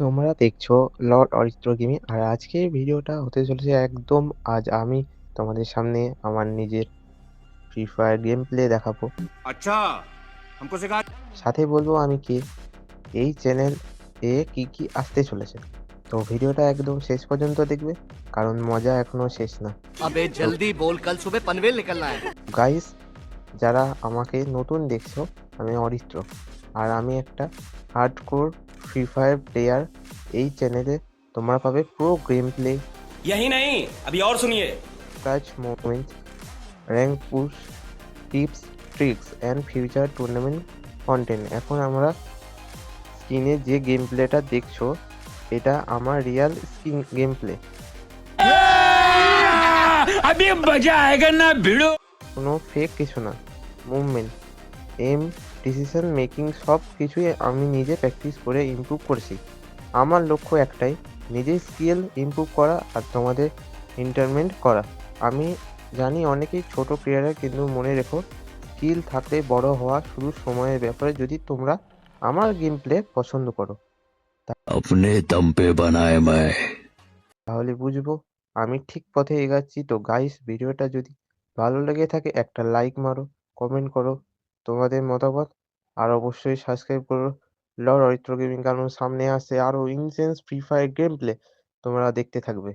তোমরা দেখছ Lord Aritra gaming আর আজকে ভিডিওটা হতে চলেছে একদম আজ আমি তোমাদের সামনে আমার নিজের ফ্রি ফায়ার গেম প্লে দেখাবো। আচ্ছা সাথে বলব আমি কি এই চ্যানেল এ কি কি আসতে চলেছে। তো ভিডিওটা একদম শেষ পর্যন্ত দেখবে কারণ মজা এখনও শেষ না। আবে জলদি বল কাল সুবে নিকলনা হ্যায়। গাইস যারা আমাকে নতুন দেখছ আমি অরিত্র আর আমি একটা হার্ডকোর ফ্রি ফায়ার প্লেয়ার এই চ্যানেলে তোমরা পাবে প্রো গেম প্লে यही नहीं अभी और सुनिए touch moments, rank push, tips, tricks and future tournament content এখন আমরা স্ক্রিনে যে গেম প্লেটা দেখছো এটা আমার রিয়াল স্ক্রিন গেম প্লে अभी मजा आएगा ना भिड़ो কোনো ফেক কিছু না মুভমেন্ট এম ডিসিশন মেকিং সব কিছুই আমি নিজে প্র্যাকটিস করে ইমপ্রুভ করেছি। আমার লক্ষ্য একটাই নিজের স্কিল ইমপ্রুভ করা আর তোমাদের ইন্টারমেন্ট করা। আমি জানি অনেকেই ছোট ক্রীড়ারা কিন্তু মনে রেখো স্কিল থাকলে বড় হওয়া শুধু সময়ের ব্যাপারে যদি তোমরা আমার গেম প্লে পছন্দ করো। তাহলে বুঝব আমি ঠিক পথে এগাচ্ছি। তো গাইস ভিডিওটা যদি ভালো লেগে থাকে একটা লাইক মারো কমেন্ট করো। তোমাদের মতামত? আর অবশ্যই সাবস্ক্রাইব করো। লর, অরিত্র গেমিং কারণ সামনে আসে আরও incense Free Fire game play তোমরা দেখতে থাকবে।